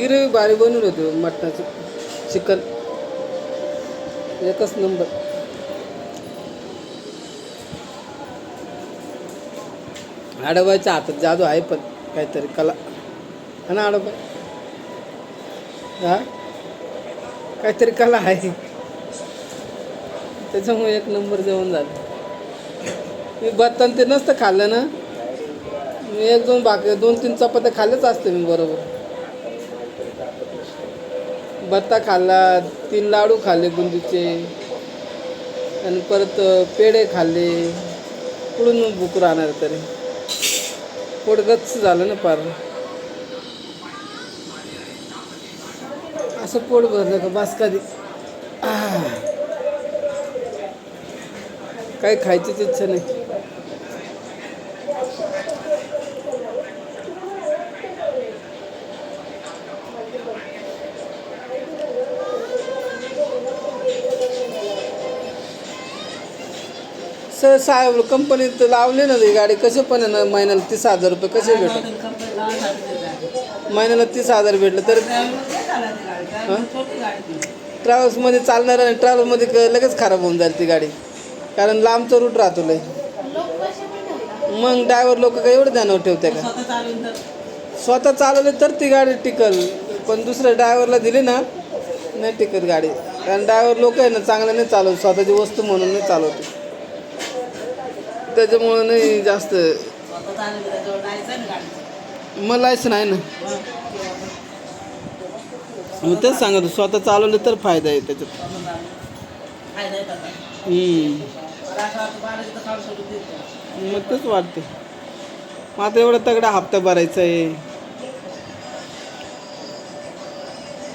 गिरवी भारी बनवलं होतं मटणाचं. चिकन एकच नंबर आडवायच्या हातात जादू आहे पण काहीतरी कला. हा ना आडवा हा? काहीतरी कला आहे. त्याच्यामुळे एक नंबर जेवण झालं. मी बत्तन ते नसतं खाल्लं ना. मी एक दोन बाकी दोन तीन चपात्या खाल्ल्याच असते मी बरोबर. भत्ता खाल्ला तीन लाडू खाल्ले बुंदीचे आणि परत पेढे खाल्ले. पुढून भूक राहणार तरी? पोट झालं ना पार. असं पोट भरलं का बास कधी? काही खायचीच इच्छा नाही. सर साहेब कंपनीत लावले ना ते गाडी. कसे पण आहे ना महिन्याला तीस हजार रुपये कसे भेटत महिन्याला तीस हजार भेटलं तर ट्रॅव्हल्समध्ये चालणार आणि ट्रॅव्हल्समध्ये लगेच खराब होऊन जाईल ती गाडी. कारण लांबचा रूट राहतो लय. मग ड्रायव्हर लोक काय एवढं ध्यानावर ठेवते का? स्वतः चालवले तर ती गाडी टिकल. पण दुसऱ्या ड्रायव्हरला दिली ना नाही टिकत गाडी. कारण ड्रायव्हर लोक आहे ना चांगलं नाही चालवत. स्वतःची वस्तू म्हणून नाही चालवते. त्याच्यामुळं नाही जास्त. मग लायसन आहे ना. मग तेच सांगत स्वतः चालवलं तर फायदा आहे त्याच्यात. मग तेच वाटते मग आता एवढा तगडा हप्ता भरायचा आहे.